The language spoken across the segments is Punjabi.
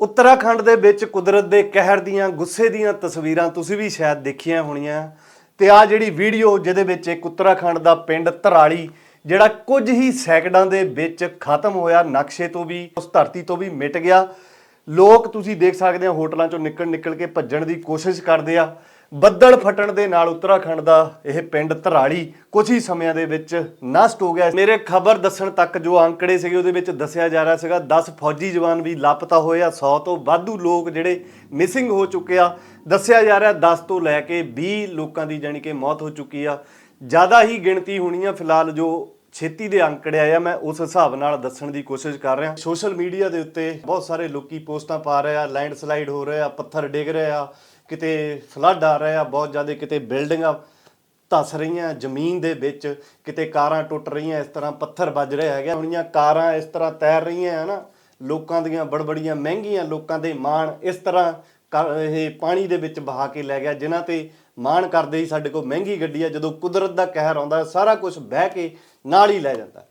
ਉੱਤਰਾਖੰਡ ਦੇ ਵਿੱਚ ਕੁਦਰਤ ਦੇ ਕਹਿਰ ਦੀਆਂ, ਗੁੱਸੇ ਦੀਆਂ ਤਸਵੀਰਾਂ ਤੁਸੀਂ ਵੀ ਸ਼ਾਇਦ ਦੇਖੀਆਂ ਹੋਣੀਆਂ। ਤੇ ਆ ਜਿਹੜੀ ਵੀਡੀਓ, ਜਿਹਦੇ ਵਿੱਚ ਇੱਕ ਉੱਤਰਾਖੰਡ ਦਾ ਪਿੰਡ ਧਰਾਲੀ, ਜਿਹੜਾ ਕੁਝ ਹੀ ਸੈਕਿੰਡਾਂ ਦੇ ਵਿੱਚ ਖਤਮ ਹੋਇਆ, ਨਕਸ਼ੇ ਤੋਂ ਵੀ, ਉਸ ਧਰਤੀ ਤੋਂ ਵੀ ਮਿਟ ਗਿਆ। ਲੋਕ ਤੁਸੀਂ ਦੇਖ ਸਕਦੇ ਹੋ ਹੋਟਲਾਂ ਚੋਂ ਨਿਕਲ ਨਿਕਲ ਕੇ ਭੱਜਣ ਦੀ ਕੋਸ਼ਿਸ਼ ਕਰਦੇ ਆ। ਬੱਦਲ ਫਟਣ ਦੇ ਨਾਲ ਉੱਤਰਾਖੰਡ ਦਾ ਇਹ ਪਿੰਡ ਧਰਾਲੀ ਕੁਝ ਹੀ ਸਮਿਆਂ ਦੇ ਵਿੱਚ ਨਸ਼ਟ ਹੋ ਗਿਆ। ਮੇਰੇ ਖਬਰ ਦੱਸਣ ਤੱਕ ਜੋ ਅੰਕੜੇ ਸੀਗੇ, ਉਹਦੇ ਵਿੱਚ ਦੱਸਿਆ ਜਾ ਰਿਹਾ ਸੀਗਾ 10 ਫੌਜੀ ਜਵਾਨ ਵੀ ਲਾਪਤਾ ਹੋਏ ਆ 100 ਤੋਂ ਵਾਧੂ ਲੋਕ ਜਿਹੜੇ ਮਿਸਿੰਗ ਹੋ ਚੁੱਕੇ ਆ। ਦੱਸਿਆ ਜਾ ਰਿਹਾ 10 ਤੋਂ ਲੈ ਕੇ 20 ਲੋਕਾਂ ਦੀ ਜਾਨੀ ਕਿ ਮੌਤ ਹੋ ਚੁੱਕੀ ਆ। ਜ਼ਿਆਦਾ ਹੀ ਗਿਣਤੀ ਹੋਣੀ ਆ ਫਿਲਹਾਲ ਜੋ ਛੇਤੀ ਦੇ ਅੰਕੜੇ ਆਇਆ ਮੈਂ ਉਸ ਹਿਸਾਬ ਨਾਲ ਦੱਸਣ ਦੀ ਕੋਸ਼ਿਸ਼ ਕਰ ਰਿਹਾ। ਸੋਸ਼ਲ ਮੀਡੀਆ ਦੇ ਉੱਤੇ ਬਹੁਤ ਸਾਰੇ ਲੋਕੀ ਪੋਸਟਾਂ ਪਾ ਰਹੇ ਆ ਲੈਂਡ ਸਲਾਈਡ ਹੋ ਰਿਹਾ ਪੱਥਰ ਡਿੱਗ ਰਿਹਾ ਕਿਤੇ ਫਲੱਡ ਆ ਰਿਹਾ ਬਹੁਤ ਜ਼ਿਆਦਾ ਕਿਤੇ ਬਿਲਡਿੰਗਾਂ ਧਸ ਰਹੀਆਂ, ਜ਼ਮੀਨ ਦੇ ਵਿੱਚ ਕਿਤੇ ਕਾਰਾਂ ਟੁੱਟ ਰਹੀਆਂ, ਇਸ ਤਰ੍ਹਾਂ ਪੱਥਰ ਵੱਜ ਰਹੇ ਹੈਗੇ ਹੁਣੀਆਂ ਕਾਰਾਂ ਇਸ ਤਰ੍ਹਾਂ ਤੈਰ ਰਹੀਆਂ ਹਨਾ ਲੋਕਾਂ ਦੀਆਂ ਬੜਬੜੀਆਂ, ਮਹਿੰਗੀਆਂ ਲੋਕਾਂ ਦੇ ਮਾਣ ਇਸ ਤਰ੍ਹਾਂ ਕਰ- ਇਹ ਪਾਣੀ ਦੇ ਵਿੱਚ ਬਹਾ ਕੇ ਲੈ ਗਿਆ, ਜਿਨ੍ਹਾਂ ਤੇ ਮਾਣ ਕਰਦੇ ਹੀ ਸਾਡੇ ਕੋਲ ਮਹਿੰਗੀ ਗੱਡੀ ਆ, ਜਦੋਂ ਕੁਦਰਤ ਦਾ ਕਹਿਰ ਆਉਂਦਾ, ਸਾਰਾ ਕੁਝ ਬਹਿ ਕੇ ਨਾਲ ਹੀ ਲੈ ਜਾਂਦਾ।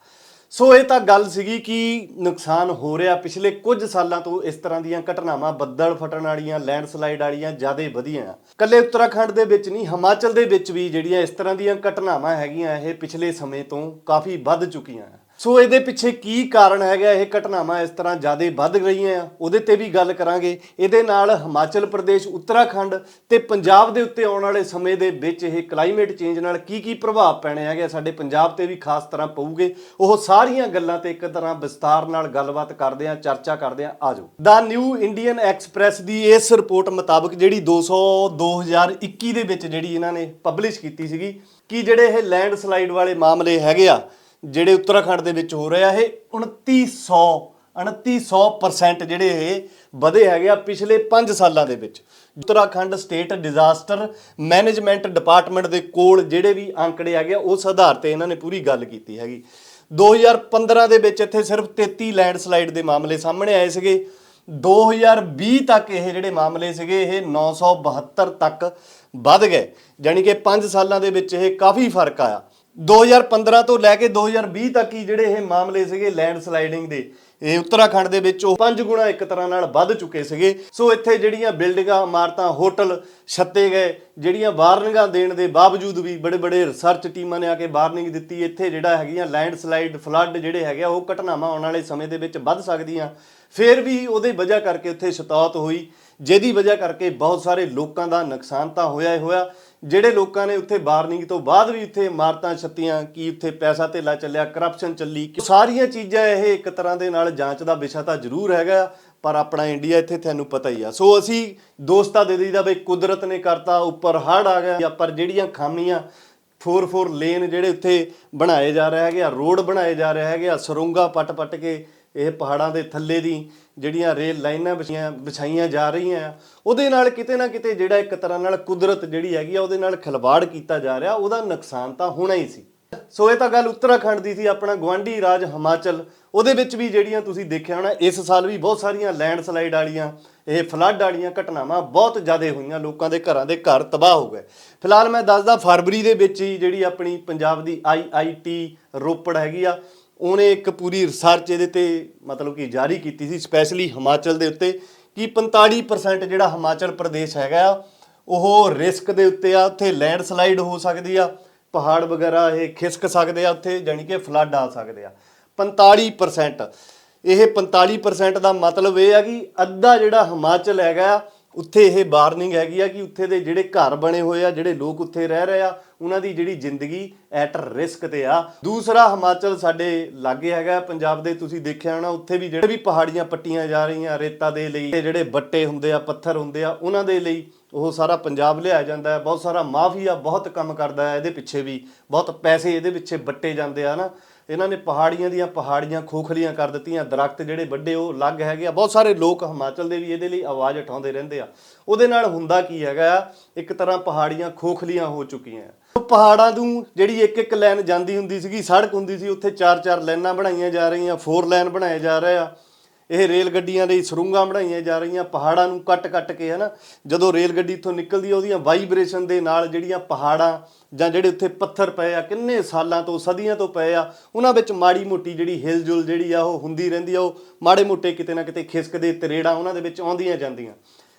ਸੋ ਇਹ ਤਾਂ ਗੱਲ ਸੀਗੀ ਕਿ ਨੁਕਸਾਨ ਹੋ ਰਿਹਾ। ਪਿਛਲੇ ਕੁਝ ਸਾਲਾਂ ਤੋਂ ਇਸ ਤਰ੍ਹਾਂ ਦੀਆਂ ਘਟਨਾਵਾਂ, ਬੱਦਲ ਫਟਣ ਵਾਲੀਆਂ, ਲੈਂਡਸਲਾਈਡ ਵਾਲੀਆਂ ਜ਼ਿਆਦਾ ਵਧੀਆਂ। ਆ ਕੱਲੇ ਉੱਤਰਾਖੰਡ ਦੇ ਵਿੱਚ ਨਹੀਂ, ਹਿਮਾਚਲ ਦੇ ਵਿੱਚ ਵੀ ਜਿਹੜੀਆਂ ਇਸ ਤਰ੍ਹਾਂ ਦੀਆਂ ਘਟਨਾਵਾਂ ਹੈਗੀਆਂ, ਇਹ ਪਿਛਲੇ ਸਮੇਂ ਤੋਂ ਕਾਫੀ ਵੱਧ ਚੁੱਕੀਆਂ। ਆ ਸੋ ਇਹਦੇ ਪਿੱਛੇ ਕੀ ਕਾਰਨ ਹੈਗਾ, ਇਹ ਘਟਨਾਵਾਂ ਇਸ ਤਰ੍ਹਾਂ ਜ਼ਿਆਦਾ ਵੱਧ ਰਹੀਆਂ ਆ? ਉਹਦੇ ਤੇ ਵੀ ਗੱਲ ਕਰਾਂਗੇ। ਇਹਦੇ ਨਾਲ ਹਿਮਾਚਲ ਪ੍ਰਦੇਸ਼, ਉੱਤਰਾਖੰਡ ਤੇ ਪੰਜਾਬ ਦੇ ਉੱਤੇ ਆਉਣ ਵਾਲੇ ਸਮੇਂ ਦੇ ਵਿੱਚ ਇਹ ਕਲਾਈਮੇਟ ਚੇਂਜ ਨਾਲ ਕੀ ਕੀ ਪ੍ਰਭਾਵ ਪੈਣੇ ਹੈਗੇ ਸਾਡੇ ਪੰਜਾਬ ਤੇ ਵੀ ਖਾਸ ਤਰ੍ਹਾਂ ਪਊਗੇ। ਉਹ ਸਾਰੀਆਂ ਗੱਲਾਂ ਤੇ ਇੱਕ ਤਰ੍ਹਾਂ ਵਿਸਤਾਰ ਨਾਲ ਗੱਲਬਾਤ ਕਰਦੇ ਆ, ਚਰਚਾ ਕਰਦੇ ਆ। ਆਜੋ ਦਾ ਨਿਊ ਇੰਡੀਅਨ ਐਕਸਪ੍ਰੈਸ ਦੀ ਇਸ ਰਿਪੋਰਟ ਮੁਤਾਬਕ ਜਿਹੜੀ 200 2021 ਦੇ ਵਿੱਚ ਜਿਹੜੀ ਇਹਨਾਂ ਨੇ ਪਬਲਿਸ਼ ਕੀਤੀ ਸੀਗੀ, ਕਿ ਜਿਹੜੇ ਇਹ ਲੈਂਡਸਲਾਈਡ ਵਾਲੇ ਮਾਮਲੇ ਹੈਗੇ ਆ ਜਿਹੜੇ ਉੱਤਰਾਖੰਡ ਦੇ ਵਿੱਚ ਹੋ ਰਹੇ ਆ ਇਹ 2900 2900% ਜਿਹੜੇ ਇਹ ਵਧੇ ਹੈਗੇ ਆ ਪਿਛਲੇ 5 ਸਾਲਾਂ ਦੇ ਵਿੱਚ। Uttarakhand state disaster management department ਦੇ ਕੋਲ ਜਿਹੜੇ ਵੀ ਅੰਕੜੇ ਹੈਗੇ ਆ, ਉਸ ਆਧਾਰ ਤੇ ਇਹਨਾਂ ਨੇ ਪੂਰੀ ਗੱਲ ਕੀਤੀ ਹੈਗੀ। 2015 ਦੇ ਵਿੱਚ ਇੱਥੇ ਸਿਰਫ 33 ਲੈਂਡਸਲਾਈਡ ਦੇ ਮਾਮਲੇ ਸਾਹਮਣੇ ਆਏ ਸੀਗੇ। 2020 ਤੱਕ ਇਹ ਜਿਹੜੇ ਮਾਮਲੇ ਸੀਗੇ, ਇਹ 972 ਤੱਕ ਵੱਧ ਗਏ। ਯਾਨੀ ਕਿ 5 ਸਾਲਾਂ ਦੇ ਵਿੱਚ ਇਹ ਕਾਫੀ ਫ਼ਰਕ ਆਇਆ। 2015 ਤੋਂ ਲੈ ਕੇ 2020 ਤੱਕ ਹੀ ਜਿਹੜੇ ਇਹ ਮਾਮਲੇ ਸੀਗੇ ਲੈਂਡ ਸਲਾਈਡਿੰਗ ਦੇ। ਇਹ ਉੱਤਰਾਖੰਡ ਦੇ ਵਿੱਚ ਉਹ ਪੰਜ ਗੁਣਾ ਇੱਕ ਤਰ੍ਹਾਂ ਨਾਲ ਵੱਧ ਚੁੱਕੇ ਸੀਗੇ। ਸੋ ਇੱਥੇ ਜਿਹੜੀਆਂ ਬਿਲਡਿੰਗਾਂ, ਇਮਾਰਤਾਂ, ਹੋਟਲ ਛੱਤੇ ਗਏ, ਜਿਹੜੀਆਂ ਵਾਰਨਿੰਗਾਂ ਦੇਣ ਦੇ ਬਾਵਜੂਦ ਵੀ ਬੜੇ ਬੜੇ ਰਿਸਰਚ ਟੀਮਾਂ ਨੇ ਆ ਕੇ ਵਾਰਨਿੰਗ ਦਿੱਤੀ। ਇੱਥੇ ਜਿਹੜਾ ਹੈਗੀਆਂ ਲੈਂਡ ਸਲਾਈਡ ਫਲੱਡ ਜਿਹੜੇ ਹੈਗੇ ਆ, ਉਹ ਘਟਨਾਵਾਂ ਆਉਣ ਵਾਲੇ ਸਮੇਂ ਦੇ ਵਿੱਚ ਵੱਧ ਸਕਦੀਆਂ। ਫਿਰ ਵੀ ਉਹਦੇ ਵਜ੍ਹਾ ਕਰਕੇ ਉੱਥੇ ਸ਼ਤਾਤ ਹੋਈ। ਜਿਹਦੀ ਵਜ੍ਹਾ ਕਰਕੇ ਬਹੁਤ ਸਾਰੇ ਲੋਕਾਂ ਦਾ ਨੁਕਸਾਨ ਤਾਂ ਹੋਇਆ ਹੀ ਹੋਇਆ। ਜਿਹੜੇ ਲੋਕਾਂ ਨੇ ਉੱਥੇ ਵਾਰਨਿੰਗ ਤੋਂ ਬਾਅਦ ਵੀ ਉੱਥੇ ਇਮਾਰਤਾਂ ਛੱਤੀਆਂ, ਕੀ ਉੱਥੇ ਪੈਸਾ ਧੇਲਾ ਚੱਲਿਆ ਕਰਪਸ਼ਨ ਚੱਲੀ ਸਾਰੀਆਂ ਚੀਜ਼ਾਂ ਇਹ ਇੱਕ ਤਰ੍ਹਾਂ ਦੇ ਨਾਲ ਜਾਂਚ ਦਾ ਵਿਸ਼ਾ ਤਾਂ ਜ਼ਰੂਰ ਹੈਗਾ, ਪਰ ਆਪਣਾ ਇੰਡੀਆ ਇੱਥੇ ਤੁਹਾਨੂੰ ਪਤਾ ਹੀ ਆ। ਸੋ ਅਸੀਂ ਦੋਸਤਾ ਦੇ ਦਈਦਾ ਬਈ ਕੁਦਰਤ ਨੇ ਕਰਤਾ, ਉੱਪਰ ਹੜ੍ਹ ਆ ਗਿਆ ਪਰ ਜਿਹੜੀਆਂ ਖਾਮੀਆਂ 4-4 ਲੇਨ ਜਿਹੜੇ ਉੱਥੇ ਬਣਾਏ ਜਾ ਰਹੇ ਹੈਗੇ ਆ, ਰੋਡ ਬਣਾਏ ਜਾ ਰਹੇ ਹੈਗੇ ਆ, ਸਰੋਂਗਾ ਪੱਟ-ਪੱਟ ਕੇ ਇਹ ਪਹਾੜਾਂ ਦੇ ਥੱਲੇ ਦੀ ਜਿਹੜੀਆਂ ਰੇਲ ਲਾਈਨਾਂ ਵਿਛਾਈਆਂ ਵਿਛਾਈਆਂ ਜਾ ਰਹੀਆਂ ਆ, ਉਹਦੇ ਨਾਲ ਕਿਤੇ ਨਾ ਕਿਤੇ ਜਿਹੜਾ ਇੱਕ ਤਰ੍ਹਾਂ ਨਾਲ ਕੁਦਰਤ ਜਿਹੜੀ ਹੈਗੀ ਆ, ਉਹਦੇ ਨਾਲ ਖਿਲਵਾੜ ਕੀਤਾ ਜਾ ਰਿਹਾ, ਉਹਦਾ ਨੁਕਸਾਨ ਤਾਂ ਹੋਣਾ ਹੀ ਸੀ। ਸੋ ਇਹ ਤਾਂ ਗੱਲ ਉੱਤਰਾਖੰਡ ਦੀ ਸੀ, ਆਪਣਾ ਗਵਾਂਢੀ ਰਾਜ ਹਿਮਾਚਲ, ਉਹਦੇ ਵਿੱਚ ਵੀ ਜਿਹੜੀਆਂ ਤੁਸੀਂ ਦੇਖਿਆ ਹੋਣਾ, ਇਸ ਸਾਲ ਵੀ ਬਹੁਤ ਸਾਰੀਆਂ ਲੈਂਡਸਲਾਈਡ ਵਾਲੀਆਂ, ਇਹ ਫਲੱਡ ਵਾਲੀਆਂ ਘਟਨਾਵਾਂ ਬਹੁਤ ਜ਼ਿਆਦਾ ਹੋਈਆਂ, ਲੋਕਾਂ ਦੇ ਘਰਾਂ ਦੇ ਘਰ ਤਬਾਹ ਹੋ ਗਏ। ਫਿਲਹਾਲ ਮੈਂ ਦੱਸਦਾ, ਫਰਵਰੀ ਦੇ ਵਿੱਚ ਹੀ ਜਿਹੜੀ ਆਪਣੀ ਪੰਜਾਬ ਦੀ ਆਈਆਈਟੀ ਰੋਪੜ ਹੈਗੀ ਆ ਉਹਨੇ ਇੱਕ ਪੂਰੀ ਰਿਸਰਚ ਇਹਦੇ ਤੇ ਮਤਲਬ ਕਿ ਜਾਰੀ ਕੀਤੀ ਸੀ ਸਪੈਸ਼ਲੀ ਹਿਮਾਚਲ ਦੇ ਉੱਤੇ ਕਿ 45% ਜਿਹੜਾ ਹਿਮਾਚਲ ਪ੍ਰਦੇਸ਼ ਹੈਗਾ ਆ, ਉਹ ਰਿਸਕ ਦੇ ਉੱਤੇ ਆ ਉੱਥੇ ਲੈਂਡ ਸਲਾਈਡ ਹੋ ਸਕਦੀ ਆ ਪਹਾੜ ਵਗੈਰਾ ਇਹ ਖਿਸਕ ਸਕਦੇ ਆ ਉੱਥੇ ਜਾਣੀ ਕਿ ਫਲੱਡ ਆ ਸਕਦੇ ਆ। 45% ਇਹ 45% ਦਾ ਮਤਲਬ ਇਹ ਆ ਕਿ ਅੱਧਾ ਜਿਹੜਾ ਹਿਮਾਚਲ ਹੈਗਾ ਆ, ਉੱਥੇ ਇਹ ਵਾਰਨਿੰਗ ਹੈਗੀ ਆ ਕਿ ਉੱਥੇ ਦੇ ਜਿਹੜੇ ਘਰ ਬਣੇ ਹੋਏ ਆ, ਜਿਹੜੇ ਲੋਕ ਉੱਥੇ ਰਹਿ ਰਹੇ ਆ, ਉਹਨਾਂ ਦੀ ਜਿਹੜੀ ਜ਼ਿੰਦਗੀ ਐਟ ਰਿਸਕ ਤੇ ਆ। ਦੂਸਰਾ ਹਿਮਾਚਲ ਸਾਡੇ ਲਾਗੇ ਹੈਗਾ, ਪੰਜਾਬ ਦੇ ਤੁਸੀਂ ਦੇਖਿਆ ਹੋਣਾ, ਉੱਥੇ ਵੀ ਜਿਹੜੇ ਵੀ ਪਹਾੜੀਆਂ ਪੱਟੀਆਂ ਜਾ ਰਹੀਆਂ ਰੇਤਾ ਦੇ ਲਈ, ਤੇ ਜਿਹੜੇ ਬੱਟੇ ਹੁੰਦੇ ਆ, ਪੱਥਰ ਹੁੰਦੇ ਆ, ਉਹਨਾਂ ਦੇ ਲਈ ਉਹ ਸਾਰਾ ਪੰਜਾਬ ਲਿਆ ਜਾਂਦਾ ਹੈ। ਬਹੁਤ ਸਾਰਾ ਮਾਫੀਆ ਬਹੁਤ ਕੰਮ ਕਰਦਾ ਹੈ, ਇਹਦੇ ਪਿੱਛੇ ਵੀ। ਬਹੁਤ ਪੈਸੇ ਇਹਦੇ ਪਿੱਛੇ ਵੱਟੇ ਜਾਂਦੇ ਆ ਨਾ। ਇਹਨਾਂ ਨੇ ਪਹਾੜੀਆਂ ਦੀਆਂ ਪਹਾੜੀਆਂ ਖੋਖਲੀਆਂ ਕਰ ਦਿੱਤੀਆਂ, ਦਰਖਤ ਜਿਹੜੇ ਵੱਡੇ ਉਹ ਲੱਗ ਹੈਗੇ ਆ। ਬਹੁਤ ਸਾਰੇ ਲੋਕ ਹਿਮਾਚਲ ਦੇ ਵੀ ਇਹਦੇ ਲਈ ਆਵਾਜ਼ ਉਠਾਉਂਦੇ ਰਹਿੰਦੇ ਆ। ਉਹਦੇ ਨਾਲ ਹੁੰਦਾ ਕੀ ਹੈਗਾ ਇੱਕ ਤਰ੍ਹਾਂ ਪਹਾੜੀਆਂ ਖੋਖਲੀਆਂ ਹੋ ਚੁੱਕੀਆਂ ਆ। ਪਹਾੜਾਂ ਨੂੰ ਜਿਹੜੀ ਇੱਕ ਇੱਕ ਲਾਈਨ ਜਾਂਦੀ ਹੁੰਦੀ ਸੀਗੀ, ਸੜਕ ਹੁੰਦੀ ਸੀ, ਉੱਥੇ ਚਾਰ ਚਾਰ ਲਾਈਨਾਂ ਬਣਾਈਆਂ ਜਾ ਰਹੀਆਂ, ਫੋਰ ਲਾਈਨ ਬਣਾਏ ਜਾ ਰਹੇ ਆ। ਇਹ ਰੇਲ ਗੱਡੀਆਂ ਲਈ ਸਰੁੰਗਾਂ ਬਣਾਈਆਂ ਜਾ ਰਹੀਆਂ, ਪਹਾੜਾਂ ਨੂੰ ਕੱਟ-ਕੱਟ ਕੇ, ਹਨਾ? ਜਦੋਂ ਰੇਲ ਗੱਡੀ ਇੱਥੋਂ ਨਿਕਲਦੀ ਆ, ਉਹਦੀਆਂ ਵਾਈਬ੍ਰੇਸ਼ਨ ਦੇ ਨਾਲ ਜਿਹੜੀਆਂ ਪਹਾੜਾਂ ਜਾਂ ਜਿਹੜੇ ਉੱਥੇ ਪੱਥਰ ਪਏ ਆ, ਕਿੰਨੇ ਸਾਲਾਂ ਤੋਂ, ਸਦੀਆਂ ਤੋਂ ਪਏ ਆ, ਉਹਨਾਂ ਵਿੱਚ ਮਾੜੀ ਮੋਟੀ ਜਿਹੜੀ ਹਿਲਜੁਲ ਜਿਹੜੀ ਆ, ਉਹ ਹੁੰਦੀ ਰਹਿੰਦੀ ਆ, ਉਹ ਮਾੜੇ ਮੋਟੇ ਕਿਤੇ ਨਾ ਕਿਤੇ ਖਿਸਕਦੇ ਤਰੇੜਾਂ ਉਹਨਾਂ ਦੇ ਵਿੱਚ ਆਉਂਦੀਆਂ ਜਾਂਦੀਆਂ।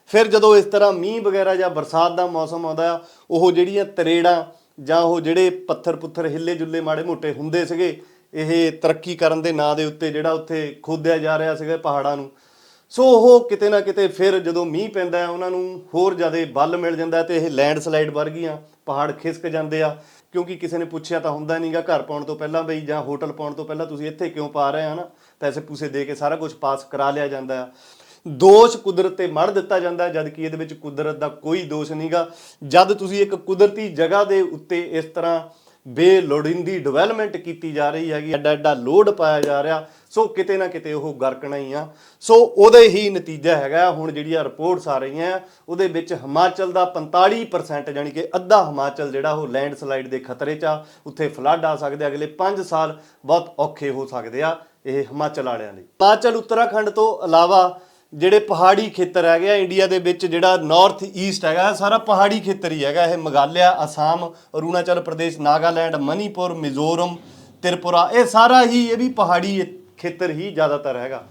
ਫਿਰ ਜਦੋਂ ਇਸ ਤਰ੍ਹਾਂ ਮੀਂਹ ਵਗੈਰਾ ਜਾਂ ਬਰਸਾਤ ਦਾ ਮੌਸਮ ਆਉਂਦਾ ਆ, ਉਹ ਜਿਹੜੀਆਂ ਤਰੇੜਾਂ ਜਾਂ ਉਹ ਜਿਹੜੇ ਪੱਥਰ ਪੁੱਥਰ ਹਿੱਲੇ ਜੁੱਲੇ ਮਾੜੇ ਮੋਟੇ ਹੁੰਦੇ ਸੀਗੇ ਇਹ ਤਰੱਕੀ ਕਰਨ ਦੇ ਨਾਂ ਦੇ ਉੱਤੇ ਜਿਹੜਾ ਉੱਥੇ ਖੋਦਿਆ ਜਾ ਰਿਹਾ ਸੀਗਾ ਪਹਾੜਾਂ ਨੂੰ। ਸੋ ਉਹ ਕਿਤੇ ਨਾ ਕਿਤੇ ਫਿਰ ਜਦੋਂ ਮੀਂਹ ਪੈਂਦਾ ਹੈ ਉਹਨਾਂ ਨੂੰ ਹੋਰ ਜ਼ਿਆਦਾ ਬਲ ਮਿਲ ਜਾਂਦਾ ਹੈ ਤੇ ਇਹ ਲੈਂਡਸਲਾਈਡ ਵਰਗੀਆਂ ਪਹਾੜ ਖਿਸਕ ਜਾਂਦੇ ਆ। ਕਿਉਂਕਿ ਕਿਸੇ ਨੇ ਪੁੱਛਿਆ ਤਾਂ ਹੁੰਦਾ ਨਹੀਂਗਾ ਘਰ ਪਾਉਣ ਤੋਂ ਪਹਿਲਾਂ ਬਈ ਜਾਂ ਹੋਟਲ ਪਾਉਣ ਤੋਂ ਪਹਿਲਾਂ ਤੁਸੀਂ ਇੱਥੇ ਕਿਉਂ ਪਾ ਰਹੇ ਆ ਨਾ ਪੈਸੇ ਪੂਸੇ ਦੇ ਕੇ ਸਾਰਾ ਕੁਝ ਪਾਸ ਕਰਾ ਲਿਆ ਜਾਂਦਾ ਆ। ਦੋਸ਼ ਕੁਦਰਤ ਤੇ ਮੜ ਦਿੱਤਾ ਜਾਂਦਾ ਹੈ, ਜਦ ਕਿ ਇਹਦੇ ਵਿੱਚ ਕੁਦਰਤ ਦਾ ਕੋਈ ਦੋਸ਼ ਨਹੀਂਗਾ ਜਦ ਤੁਸੀਂ ਇੱਕ ਕੁਦਰਤੀ ਜਗ੍ਹਾ ਦੇ ਉੱਤੇ ਇਸ ਤਰ੍ਹਾਂ ਬੇਲੋੜੀਂਦੀ ਡਿਵੈਲਪਮੈਂਟ ਕੀਤੀ ਜਾ ਰਹੀ ਹੈਗੀ, ਐਡਾ ਐਡਾ ਲੋਡ ਪਾਇਆ ਜਾ ਰਿਹਾ, ਸੋ ਕਿਤੇ ਨਾ ਕਿਤੇ ਉਹ ਗਰਕਣਾ ਹੀ ਆ। ਸੋ ਉਹਦੇ ਹੀ ਨਤੀਜਾ ਹੈਗਾ, ਹੁਣ ਜਿਹੜੀਆਂ ਰਿਪੋਰਟਸ ਆ ਰਹੀਆਂ, ਉਹਦੇ ਵਿੱਚ ਹਿਮਾਚਲ ਦਾ 45% ਜਾਨੀ ਕਿ ਅੱਧਾ ਹਿਮਾਚਲ ਜਿਹੜਾ ਉਹ ਲੈਂਡਸਲਾਈਡ ਦੇ ਖਤਰੇ 'ਚ ਆ, ਉੱਥੇ ਫਲੱਡ ਆ ਸਕਦੇ ਅਗਲੇ 5 ਸਾਲ ਬਹੁਤ ਔਖੇ ਹੋ ਸਕਦੇ ਆ ਇਹ ਹਿਮਾਚਲ ਵਾਲਿਆਂ ਲਈ। ਹਿਮਾਚਲ ਉੱਤਰਾਖੰਡ ਤੋਂ ਇਲਾਵਾ ਜਿਹੜੇ ਪਹਾੜੀ ਖੇਤਰ ਹੈਗੇ ਆ, ਇੰਡੀਆ ਦੇ ਵਿੱਚ ਜਿਹੜਾ ਨਾਰਥ ਈਸਟ ਹੈਗਾ ਸਾਰਾ ਪਹਾੜੀ ਖੇਤਰ ਹੀ ਹੈਗਾ। ਇਹ ਮੇਘਾਲਿਆ, ਅਸਾਮ, ਅਰੁਣਾਚਲ ਪ੍ਰਦੇਸ਼, ਨਾਗਾਲੈਂਡ, ਮਨੀਪੁਰ, ਮਿਜ਼ੋਰਮ, ਤ੍ਰਿਪੁਰਾ, ਇਹ ਸਾਰਾ ਹੀ ਇਹ ਵੀ ਪਹਾੜੀ ਖੇਤਰ ਹੀ ਜ਼ਿਆਦਾਤਰ ਹੈਗਾ।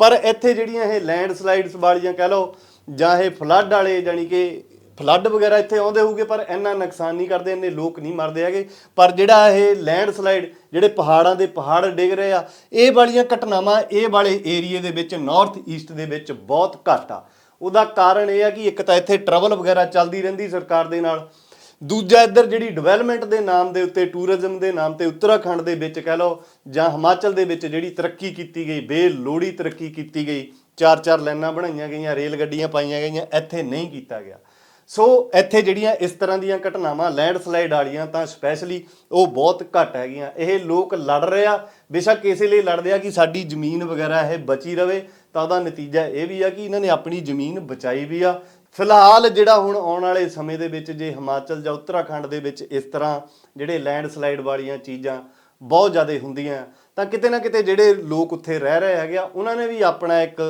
ਪਰ ਇੱਥੇ ਜਿਹੜੀਆਂ ਇਹ ਲੈਂਡਸਲਾਈਡਸ ਵਾਲੀਆਂ ਕਹਿ ਲਓ ਜਾਂ ਇਹ ਫਲੱਡ ਵਾਲੇ ਜਾਨੀ ਕਿ ਫਲੱਡ ਵਗੈਰਾ ਇੱਥੇ ਆਉਂਦੇ ਹੋਊਗੇ, ਪਰ ਇੰਨਾ ਨੁਕਸਾਨ ਨਹੀਂ ਕਰਦੇ, ਇੰਨੇ ਲੋਕ ਨਹੀਂ ਮਰਦੇ ਹੈਗੇ। ਪਰ ਜਿਹੜਾ ਇਹ ਲੈਂਡ ਸਲਾਈਡ ਜਿਹੜੇ ਪਹਾੜਾਂ ਦੇ ਪਹਾੜ ਡਿੱਗ ਰਹੇ ਆ, ਇਹ ਵਾਲੀਆਂ ਘਟਨਾਵਾਂ ਇਹ ਵਾਲੇ ਏਰੀਏ ਦੇ ਵਿੱਚ ਨਾਰਥ ਈਸਟ ਦੇ ਵਿੱਚ ਬਹੁਤ ਘੱਟ ਆ। ਉਹਦਾ ਕਾਰਨ ਇਹ ਆ ਕਿ ਇੱਕ ਤਾਂ ਇੱਥੇ ਟਰੈਵਲ ਵਗੈਰਾ ਚੱਲਦੀ ਰਹਿੰਦੀ ਸਰਕਾਰ ਦੇ ਨਾਲ। ਦੂਜਾ ਇੱਧਰ ਜਿਹੜੀ ਡਿਵੈਲਪਮੈਂਟ ਦੇ ਨਾਮ ਦੇ ਉੱਤੇ ਟੂਰਿਜ਼ਮ ਦੇ ਨਾਮ ਤੇ ਉੱਤਰਾਖੰਡ ਦੇ ਵਿੱਚ ਕਹਿ ਲਓ, ਜਾਂ ਹਿਮਾਚਲ ਦੇ ਵਿੱਚ ਜਿਹੜੀ ਤਰੱਕੀ ਕੀਤੀ ਗਈ, ਬੇਲੋੜੀ ਤਰੱਕੀ ਕੀਤੀ ਗਈ ਚਾਰ ਚਾਰ ਲਾਈਨਾਂ ਬਣਾਈਆਂ ਗਈਆਂ, ਰੇਲ ਗੱਡੀਆਂ ਪਾਈਆਂ ਗਈਆਂ, ਇੱਥੇ ਨਹੀਂ ਕੀਤਾ ਗਿਆ। ਸੋ ਇੱਥੇ ਜਿਹੜੀਆਂ ਇਸ ਤਰ੍ਹਾਂ ਦੀਆਂ ਘਟਨਾਵਾਂ ਲੈਂਡਸਲਾਈਡ ਵਾਲੀਆਂ, ਤਾਂ ਸਪੈਸ਼ਲੀ ਉਹ ਬਹੁਤ ਘੱਟ ਹੈਗੀਆਂ। ਇਹ ਲੋਕ ਲੜ ਰਹੇ ਆ। ਬੇਸ਼ੱਕ ਇਸੇ ਲਈ ਲੜਦੇ ਆ ਕਿ ਸਾਡੀ ਜ਼ਮੀਨ ਵਗੈਰਾ ਇਹ ਬਚੀ ਰਵੇ। ਤਾਂ ਉਹਦਾ ਨਤੀਜਾ ਇਹ ਵੀ ਆ ਕਿ ਇਹਨਾਂ ਨੇ ਆਪਣੀ ਜ਼ਮੀਨ ਬਚਾਈ ਵੀ ਆ। ਫਿਲਹਾਲ ਜਿਹੜਾ ਹੁਣ ਆਉਣ ਵਾਲੇ ਸਮੇਂ ਦੇ ਵਿੱਚ, ਜੇ ਹਿਮਾਚਲ ਜਾਂ ਉੱਤਰਾਖੰਡ ਦੇ ਵਿੱਚ ਇਸ ਤਰ੍ਹਾਂ ਜਿਹੜੇ ਲੈਂਡਸਲਾਈਡ ਵਾਲੀਆਂ ਚੀਜ਼ਾਂ ਬਹੁਤ ਜ਼ਿਆਦਾ ਹੁੰਦੀਆਂ, ਤਾਂ ਕਿਤੇ ਨਾ ਕਿਤੇ ਜਿਹੜੇ ਲੋਕ ਉੱਥੇ ਰਹਿ ਰਹੇ ਹੈਗੇ ਆ, ਉਹਨਾਂ ਨੇ ਵੀ ਆਪਣਾ ਇੱਕ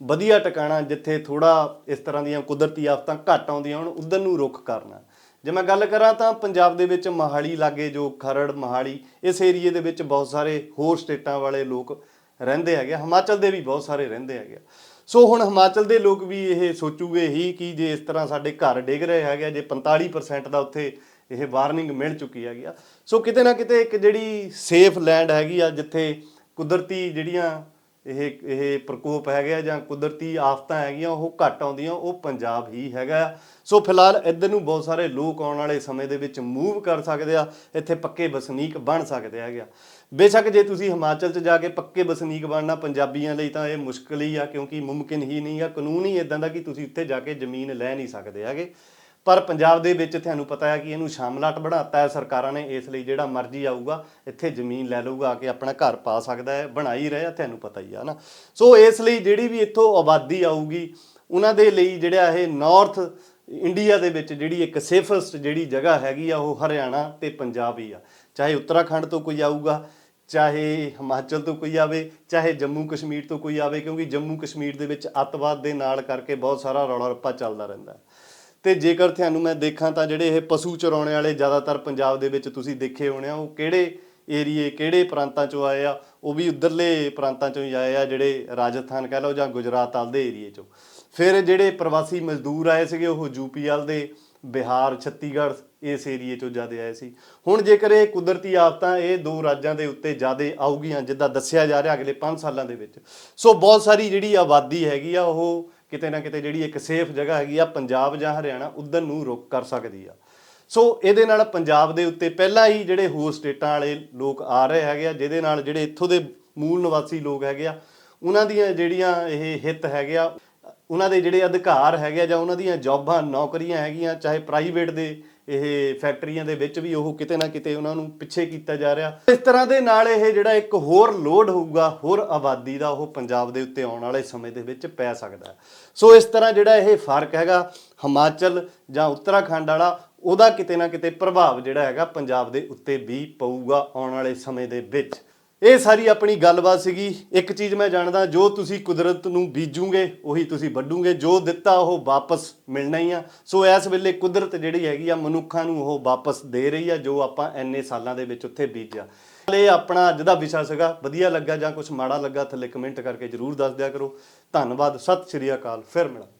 ਵਧੀਆ ਟਿਕਾਣਾ ਜਿੱਥੇ ਥੋੜਾ ਇਸ ਤਰ੍ਹਾਂ ਦੀਆਂ ਕੁਦਰਤੀ ਆਫਤਾਂ ਘੱਟ ਆਉਂਦੀਆਂ ਹੋਣ ਉਧਰ ਨੂੰ ਰੁਖ ਕਰਨਾ ਜੇ ਮੈਂ ਗੱਲ ਕਰਾਂ ਤਾਂ ਪੰਜਾਬ ਦੇ ਵਿੱਚ ਮਹਾਲੀ ਲਾਗੇ ਜੋ ਖਰੜ ਮਹਾਲੀ ਇਸ ਏਰੀਏ ਦੇ ਵਿੱਚ ਬਹੁਤ ਸਾਰੇ ਹੋਰ ਸਟੇਟਾਂ ਵਾਲੇ ਲੋਕ ਰਹਿੰਦੇ ਹੈਗੇ ਆ। ਹਿਮਾਚਲ ਦੇ ਵੀ ਬਹੁਤ ਸਾਰੇ ਰਹਿੰਦੇ ਹੈਗੇ ਆ। ਸੋ ਹੁਣ ਹਿਮਾਚਲ ਦੇ ਲੋਕ ਵੀ ਇਹ ਸੋਚੂਗੇ ਹੀ ਕਿ ਜੇ ਇਸ ਤਰ੍ਹਾਂ ਸਾਡੇ ਘਰ ਡਿੱਗ ਰਹੇ ਹੈਗੇ ਆ, ਜੇ 45% ਦਾ ਉੱਥੇ ਇਹ ਵਾਰਨਿੰਗ ਮਿਲ ਚੁੱਕੀ ਹੈਗੀ ਆ ਸੋ ਕਿਤੇ ਨਾ ਕਿਤੇ ਇੱਕ ਜਿਹੜੀ ਸੇਫ ਲੈਂਡ ਹੈਗੀ ਆ ਜਿੱਥੇ ਕੁਦਰਤੀ ਜਿਹੜੀਆਂ ਇਹ ਇਹ ਪ੍ਰਕੋਪ ਹੈਗੇ ਆ ਜਾਂ ਕੁਦਰਤੀ ਆਫਤਾਂ ਹੈਗੀਆਂ, ਉਹ ਘੱਟ ਆਉਂਦੀਆਂ, ਉਹ ਪੰਜਾਬ ਹੀ ਹੈਗਾ ਆ। ਸੋ ਫਿਲਹਾਲ ਇੱਧਰ ਨੂੰ ਬਹੁਤ ਸਾਰੇ ਲੋਕ ਆਉਣ ਵਾਲੇ ਸਮੇਂ ਦੇ ਵਿੱਚ ਮੂਵ ਕਰ ਸਕਦੇ ਆ, ਇੱਥੇ ਪੱਕੇ ਵਸਨੀਕ ਬਣ ਸਕਦੇ ਹੈਗੇ ਆ ਬੇਸ਼ੱਕ ਜੇ ਤੁਸੀਂ ਹਿਮਾਚਲ 'ਚ ਜਾ ਕੇ ਪੱਕੇ ਵਸਨੀਕ ਬਣਨਾ ਪੰਜਾਬੀਆਂ ਲਈ ਤਾਂ ਇਹ ਮੁਸ਼ਕਲ ਹੀ ਆ, ਕਿਉਂਕਿ ਮੁਮਕਿਨ ਹੀ ਨਹੀਂ ਆ, ਕਾਨੂੰਨ ਹੀ ਇਦਾਂ ਦਾ ਕਿ ਤੁਸੀਂ ਉੱਥੇ ਜਾ ਕੇ ਜ਼ਮੀਨ ਲੈ ਨਹੀਂ ਸਕਦੇ ਹੈਗੇ ਪਰ ਪੰਜਾਬ ਦੇ ਵਿੱਚ ਤੁਹਾਨੂੰ ਪਤਾ ਹੈ ਕਿ ਇਹਨੂੰ ਸ਼ਾਮਲਾਟ ਬਣਾਤਾ ਹੈ, ਸਰਕਾਰਾਂ ਨੇ, ਇਸ ਲਈ ਜਿਹੜਾ ਮਰਜ਼ੀ ਆਊਗਾ, ਇੱਥੇ ਜ਼ਮੀਨ ਲੈ ਲਊਗਾ, ਆ ਕੇ ਆਪਣਾ ਘਰ ਪਾ ਸਕਦਾ ਹੈ ਬਣਾ ਹੀ ਰਿਹਾ ਤੁਹਾਨੂੰ ਪਤਾ ਹੀ ਆ ਨਾ। ਸੋ ਇਸ ਲਈ ਜਿਹੜੀ ਵੀ ਇੱਥੋਂ ਆਬਾਦੀ ਆਊਗੀ, ਉਹਨਾਂ ਦੇ ਲਈ ਜਿਹੜਾ ਇਹ ਨਾਰਥ ਇੰਡੀਆ ਦੇ ਵਿੱਚ ਜਿਹੜੀ ਇੱਕ ਸੇਫਸਟ ਜਿਹੜੀ ਜਗ੍ਹਾ ਹੈਗੀ ਆ, ਉਹ ਹਰਿਆਣਾ ਤੇ ਪੰਜਾਬ ਹੀ ਆ। ਚਾਹੇ ਉੱਤਰਾਖੰਡ ਤੋਂ ਕੋਈ ਆਊਗਾ, ਚਾਹੇ ਹਿਮਾਚਲ ਤੋਂ ਕੋਈ ਆਵੇ, ਚਾਹੇ ਜੰਮੂ ਕਸ਼ਮੀਰ ਤੋਂ ਕੋਈ ਆਵੇ, ਕਿਉਂਕਿ ਜੰਮੂ ਕਸ਼ਮੀਰ ਦੇ ਵਿੱਚ ਅੱਤਵਾਦ ਦੇ ਨਾਲ ਕਰਕੇ ਬਹੁਤ ਸਾਰਾ ਰੌਲਾ ਰੱਪਾ ਚੱਲਦਾ ਰਹਿੰਦਾ। ਤੇ ਜੇਕਰ ਤੁਹਾਨੂੰ ਮੈਂ ਦੇਖਾਂ ਤਾਂ ਜਿਹੜੇ ਇਹ ਪਸ਼ੂ ਚਰਾਉਣੇ ਵਾਲੇ ਜ਼ਿਆਦਾਤਰ ਪੰਜਾਬ ਦੇ ਵਿੱਚ ਤੁਸੀਂ ਦੇਖੇ ਹੋਣੇ ਆ, ਉਹ ਕਿਹੜੇ ਏਰੀਏ, ਕਿਹੜੇ ਪ੍ਰਾਂਤਾਂ ਚੋਂ ਆਏ ਆ, ਉਹ ਵੀ ਉਧਰਲੇ ਪ੍ਰਾਂਤਾਂ ਚੋਂ ਹੀ ਆਏ ਆ ਜਿਹੜੇ ਰਾਜਸਥਾਨ ਕਹਿ ਲਓ ਜਾਂ ਗੁਜਰਾਤ ਆਲ ਦੇ ਏਰੀਏ ਚੋਂ। ਫਿਰ ਜਿਹੜੇ ਪ੍ਰਵਾਸੀ ਮਜ਼ਦੂਰ ਆਏ ਸੀਗੇ, ਉਹ ਯੂਪੀ ਵਾਲ ਦੇ, ਬਿਹਾਰ ਛੱਤੀਗੜ੍ਹ ਇਸ ਏਰੀਏ ਚੋਂ ਜ਼ਿਆਦਾ ਆਏ ਸੀ। ਹੁਣ ਜੇਕਰ ਇਹ ਕੁਦਰਤੀ ਆਫਤਾਂ ਇਹ ਦੋ ਰਾਜਾਂ ਦੇ ਉੱਤੇ ਜ਼ਿਆਦਾ ਆਊਗੀਆਂ, ਜਿੱਦਾਂ ਦੱਸਿਆ ਜਾ ਰਿਹਾ ਅਗਲੇ 5 ਸਾਲਾਂ ਦੇ ਵਿੱਚ। ਸੋ ਬਹੁਤ ਸਾਰੀ ਜਿਹੜੀ ਆਬਾਦੀ ਹੈਗੀ ਆ, ਉਹ ਕਿਤੇ ਨਾ ਕਿਤੇ ਜਿਹੜੀ ਇੱਕ ਸੇਫ ਜਗ੍ਹਾ ਹੈਗੀ ਆ, ਪੰਜਾਬ ਜਾਂ ਹਰਿਆਣਾ, ਉਧਰ ਨੂੰ ਰੁਕ ਕਰ ਸਕਦੀ ਆ। ਸੋ ਇਹਦੇ ਨਾਲ ਪੰਜਾਬ ਦੇ ਉੱਤੇ ਪਹਿਲਾਂ ਹੀ ਜਿਹੜੇ ਹੋਰ ਸਟੇਟਾਂ ਵਾਲੇ ਲੋਕ ਆ ਰਹੇ ਹੈਗੇ ਆ, ਜਿਹਦੇ ਨਾਲ ਜਿਹੜੇ ਇੱਥੋਂ ਦੇ ਮੂਲ ਨਿਵਾਸੀ ਲੋਕ ਹੈਗੇ ਆ, ਉਹਨਾਂ ਦੀਆਂ ਜਿਹੜੀਆਂ ਇਹ ਹਿੱਤ ਹੈਗੇ ਆ, ਉਹਨਾਂ ਦੇ ਜਿਹੜੇ ਅਧਿਕਾਰ ਹੈਗੇ ਆ ਜਾਂ ਉਹਨਾਂ ਦੀਆਂ ਜੌਬਾਂ, ਨੌਕਰੀਆਂ ਹੈਗੀਆਂ, ਚਾਹੇ ਪ੍ਰਾਈਵੇਟ ਦੇ ਇਹ ਫੈਕਟਰੀਆਂ ਦੇ ਵਿੱਚ ਵੀ ਉਹ ਕਿਤੇ ਨਾ ਕਿਤੇ ਉਹਨਾਂ ਨੂੰ ਪਿੱਛੇ ਕੀਤਾ ਜਾ ਰਿਹਾ। ਇਸ ਤਰ੍ਹਾਂ ਦੇ ਨਾਲ ਇਹ ਜਿਹੜਾ ਇੱਕ ਹੋਰ ਲੋਡ ਹੋਊਗਾ, ਹੋਰ ਆਬਾਦੀ ਦਾ ਉਹ ਪੰਜਾਬ ਦੇ ਉੱਤੇ ਆਉਣ ਵਾਲੇ ਸਮੇਂ ਦੇ ਵਿੱਚ ਪੈ ਸਕਦਾ ਸੋ ਇਸ ਤਰ੍ਹਾਂ ਜਿਹੜਾ ਇਹ ਫ਼ਰਕ ਹੈਗਾ, ਹਿਮਾਚਲ ਜਾਂ ਉੱਤਰਾਖੰਡ ਵਾਲਾ, ਉਹਦਾ ਕਿਤੇ ਨਾ ਕਿਤੇ ਪ੍ਰਭਾਵ ਜਿਹੜਾ ਹੈਗਾ ਪੰਜਾਬ ਦੇ ਉੱਤੇ ਵੀ ਪਊਗਾ ਆਉਣ ਵਾਲੇ ਸਮੇਂ ਦੇ ਵਿੱਚ। ਇਹ ਸਾਰੀ ਆਪਣੀ ਗੱਲਬਾਤ ਸੀਗੀ। ਇੱਕ ਚੀਜ਼ ਮੈਂ ਜਾਣਦਾ, ਜੋ ਤੁਸੀਂ ਕੁਦਰਤ ਨੂੰ ਬੀਜੋਗੇ, ਉਹੀ ਤੁਸੀਂ ਵੱਢੂਗੇ। ਜੋ ਦਿੱਤਾ, ਉਹ ਵਾਪਸ ਮਿਲਣਾ ਹੀ ਆ। ਸੋ ਇਸ ਵੇਲੇ ਕੁਦਰਤ ਜਿਹੜੀ ਹੈਗੀ ਆ, ਮਨੁੱਖਾਂ ਨੂੰ ਉਹ ਵਾਪਸ ਦੇ ਰਹੀ ਆ, ਜੋ ਆਪਾਂ ਐਨੇ ਸਾਲਾਂ ਦੇ ਵਿੱਚ ਉੱਥੇ ਬੀਜਿਆ। ਇਹ ਆਪਣਾ ਅੱਜ ਦਾ ਵਿਸ਼ਾ ਸੀਗਾ, ਵਧੀਆ ਲੱਗਾ ਜਾਂ ਕੁਝ ਮਾੜਾ ਲੱਗਾ, ਥੱਲੇ ਕਮੈਂਟ ਕਰਕੇ ਜਰੂਰ ਦੱਸ ਦਿਆ ਕਰੋ। ਧੰਨਵਾਦ, ਸਤਿ ਸ਼੍ਰੀ ਅਕਾਲ, ਫਿਰ ਮਿਲਾਂਗੇ।